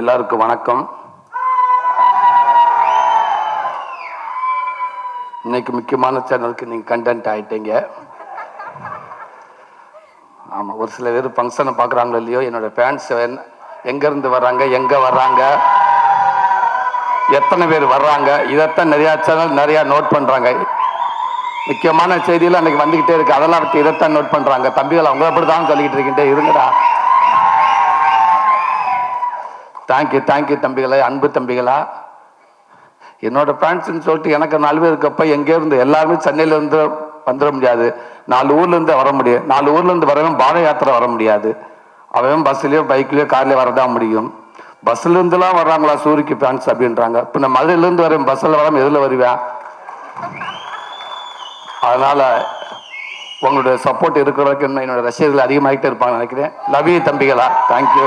எல்லாருக்கும் வணக்கம். இன்னைக்கு முக்கியமான சேனலுக்கு நீங்கள் கண்டென்ட் ஆயிட்டீங்க. ஆமாம் ஒரு சில பேர் ஃபங்க்ஷனை பார்க்குறாங்களோ இல்லையோ என்னோட ஃபேன்ஸ் எங்கேருந்து வர்றாங்க எங்கே வர்றாங்க எத்தனை பேர் வர்றாங்க இதைத்தான் நிறையா சேனல் நிறையா நோட் பண்ணுறாங்க முக்கியமான செய்திகள் அன்னைக்கு வந்துக்கிட்டே இருக்கு. அதெல்லாம் இதைத்தான் நோட் பண்ணுறாங்க தம்பிகள் அவங்க அப்படி தான் சொல்லிக்கிட்டு இருக்கிட்டே இருங்கடா. தேங்க்யூ தேங்க்யூ தம்பிகளா அன்பு தம்பிகளா. என்னோட ஃப்ரெண்ட்ஸ்ன்னு சொல்லிட்டு எனக்கு நாலு பேர் இருக்கப்ப எங்கே இருந்து எல்லாருமே சென்னையிலேருந்து வந்துட முடியாது. நாலு ஊர்லேருந்து வர முடியும் நாலு ஊர்லேருந்து வரவன் பாத யாத்திரை வர முடியாது. அவன் பஸ்லேயோ பைக்லேயோ கார்லேயோ வரதான் முடியும். பஸ்லேருந்துலாம் வர்றாங்களா சூரிக்கு ஃபேன்ஸ் அப்படின்றாங்க. இப்போ நான் மதுரையிலேருந்து வரேன் பஸ்ஸில் வராமல் எதில் வருவேன்? அதனால் உங்களுடைய சப்போர்ட் இருக்கிற வரைக்கும் என்னோட ரசிகர்கள் அதிகமாகிட்டே இருப்பாங்க நினைக்கிறேன். லவ் யூ தம்பிகளா. தேங்க்யூ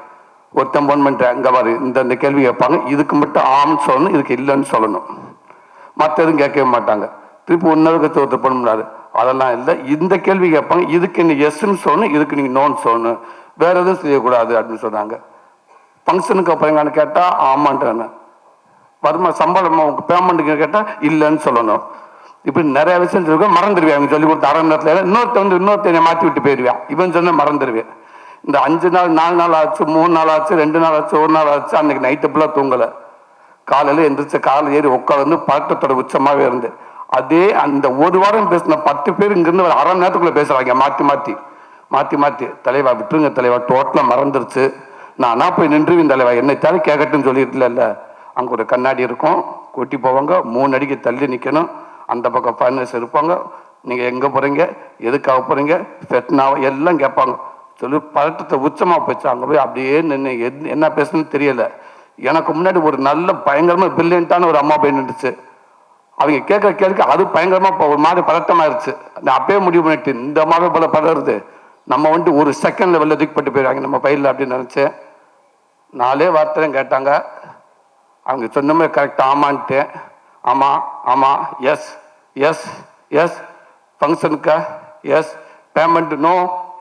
ஒருத்தன் போன் பண்ணுற இங்கே வரு இந்த இந்த கேள்வி கேட்பாங்க. இதுக்கு மட்டும் ஆம்னு சொல்லணும் இதுக்கு இல்லைன்னு சொல்லணும். மற்ற எதுவும் கேட்கவே மாட்டாங்க. திருப்பி ஒன்னருக்கு ஒருத்தர் பண்ண முடியாது அதெல்லாம் இல்லை. இந்த கேள்வி கேட்பாங்க. இதுக்கு நீ எஸ்ன்னு சொல்லணும் இதுக்கு நீங்கள் நோன்னு சொல்லணும். வேற எதுவும் செய்யக்கூடாது அப்படின்னு சொன்னாங்க. ஃபங்க்ஷனுக்கு அப்புறம் கேட்டால் ஆமான்றாங்க. வருமா சம்பளம் உங்கள் பேமெண்ட்டுக்கு கேட்டால் இல்லைன்னு சொல்லணும். இப்படி நிறைய விஷயம் சொல்லிருக்க மறந்துடுவேன். அவங்க சொல்லி கொடுத்த அரை நேரத்தில். இன்னொருத்த வந்து இன்னொருத்தனை மாற்றி விட்டு போயிடுவேன். இவன் சொன்னால் மறந்துடுவேன். இந்த அஞ்சு நாள் நாலு நாள் ஆச்சு மூணு நாள் ஆச்சு ரெண்டு நாள் ஆச்சு ஒரு நாள் ஆச்சு அன்னைக்கு நைட்டு ஃபுல்லாக தூங்கலை. காலையில் எந்திரிச்சு காலை ஏறி உட்காந்து பழக்கத்தோட உச்சமாகவே இருந்து. அதே அந்த ஒரு வாரம் பேசின பத்து பேர் இங்கிருந்து ஒரு அரை நேரத்துக்குள்ளே பேசுகிறாங்க மாற்றி மாற்றி மாற்றி மாற்றி தலைவா விட்டுருங்க தலைவா டோட்டலாக மறந்துருச்சு. நானா போய் நின்றுவின் தலைவா என்னை தவிர கேட்கட்டும்னு சொல்லியிருக்கல அங்கே ஒரு கண்ணாடி இருக்கும் கூட்டி போவாங்க மூணு அடிக்கு தள்ளி நிற்கணும் அந்த பக்கம் ஃபைனல்ஸ் இருப்பாங்க. நீங்கள் எங்கே போகிறீங்க எதுக்காக போகிறீங்க ஃபெட்னாவா எல்லாம் கேட்பாங்க. சொல்லி பதட்டத்தை உச்சமாக போச்சு. அங்கே போய் அப்படியே நின்று என்ன பேசணும்னு தெரியலை. எனக்கு முன்னாடி ஒரு நல்ல பயங்கரமாக பிரில்லியண்ட்டான ஒரு அம்மா போய் நின்றுச்சு. அவங்க கேட்க கேட்க அது பயங்கரமாக இப்போ ஒரு மாதிரி பதட்டமாயிருச்சு. நான் அப்பயே முடிவு பண்ணிட்டு இந்த மாதிரி போல பதறுது. நம்ம வந்துட்டு ஒரு செகண்ட்ல வெளில தூக்கிப்பட்டு போயிடுவாங்க நம்ம பயிரில் அப்படின்னு நினச்சேன் நாலே வார்த்தையும் கேட்டாங்க. அவங்க சொன்ன மாதிரி கரெக்டாக ஆமான்ட்டேன் ஆமாம் ஆமாம் yes yes yes ஃபங்க்ஷனுக்கா yes payment no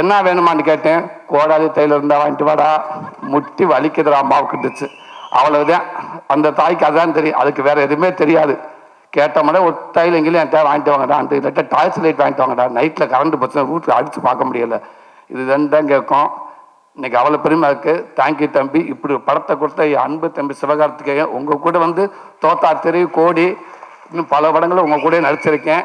என்ன வேணுமான்னு கேட்டேன். கோடாலி தையில் இருந்தால் வாங்கிட்டு வாடா. முட்டி வலிக்குதுடா அம்மாவுக்குட்டுச்சு அவ்வளவுதான். அந்த தாய்க்கு அதான் தெரியும். அதுக்கு வேற எதுவுமே தெரியாது. கேட்டோம்னா ஒரு தையில் எங்கேயும் என் தேவை வாங்கிட்டு வாங்கடா அந்த இல்லாட்டா டார்ச் லைட் வாங்கிட்டு வாங்கடா. நைட்டில் கரண்ட் பிரச்சனை வீட்டில் அடிச்சு பார்க்க முடியல. இது தான் கேட்கும். இன்னைக்கு அவ்வளோ பெருமை இருக்கு. தேங்க்யூ தம்பி. இப்படி படத்தை கொடுத்த என் அன்பு தம்பி சிவகார்த்திகேயன் உங்கள் கூட வந்து தோத்தா தெரி கோடி இன்னும் பல படங்களும் உங்கள் கூட நடிச்சிருக்கேன்.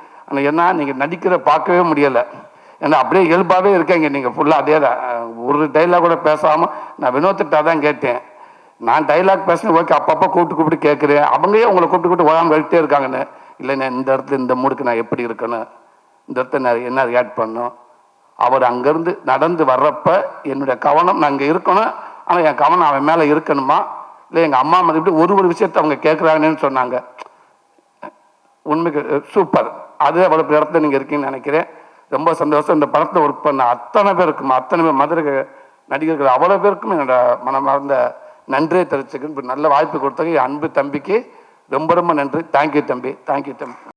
ஆனால் என்ன நீங்கள் நடிக்கிற பார்க்கவே முடியலை. ஏன்னா அப்படியே இயல்பாகவே இருக்கீங்க. நீங்கள் ஃபுல்லாக அதே தான். ஒரு டைலாக் கூட பேசாமல் நான் வினோத்திட்ட தான் கேட்டேன். நான் டைலாக் பேசினேன். ஓகே அப்பப்போ கூப்பிட்டு கூப்பிட்டு கேட்குறேன். அவங்களே உங்களை கூப்பிட்டு கூப்பிட்டு ஓயாமல் வெயிட்டே இருக்காங்கன்னு. இல்லை இந்த இடத்துல இந்த மூடுக்கு நான் எப்படி இருக்கணும் இந்த இடத்துல நான் என்ன ரியாக்ட் பண்ணும் அவர் அங்கேருந்து நடந்து வர்றப்ப என்னுடைய கவனம் நான் அங்கே இருக்கணும். ஆனால் என் கவனம் அவன் மேலே இருக்கணுமா? இல்லை எங்கள் அம்மா மதிப்பிட்டு ஒரு ஒரு விஷயத்தை அவங்க கேட்குறாங்கன்னு சொன்னாங்க. உண்மைக்கு சூப்பர் அது அவ்வளோ பெரிய இடத்துல நீங்கள் இருக்கீங்கன்னு நினைக்கிறேன். ரொம்ப சந்தோஷம். இந்த படத்தில் ஒர்க் பண்ண அத்தனை பேருக்கும் அத்தனை பேர் மதுரை நடிகர்கள் அவ்வளோ பேருக்கும் என்னோட மனமார்ந்த நன்றியை தெரிவிச்சுக்கணும் நல்ல வாய்ப்பு கொடுத்தது என் அன்பு தம்பிக்கு ரொம்ப ரொம்ப நன்றி. தேங்க்யூ தம்பி. தேங்க்யூ தம்பி.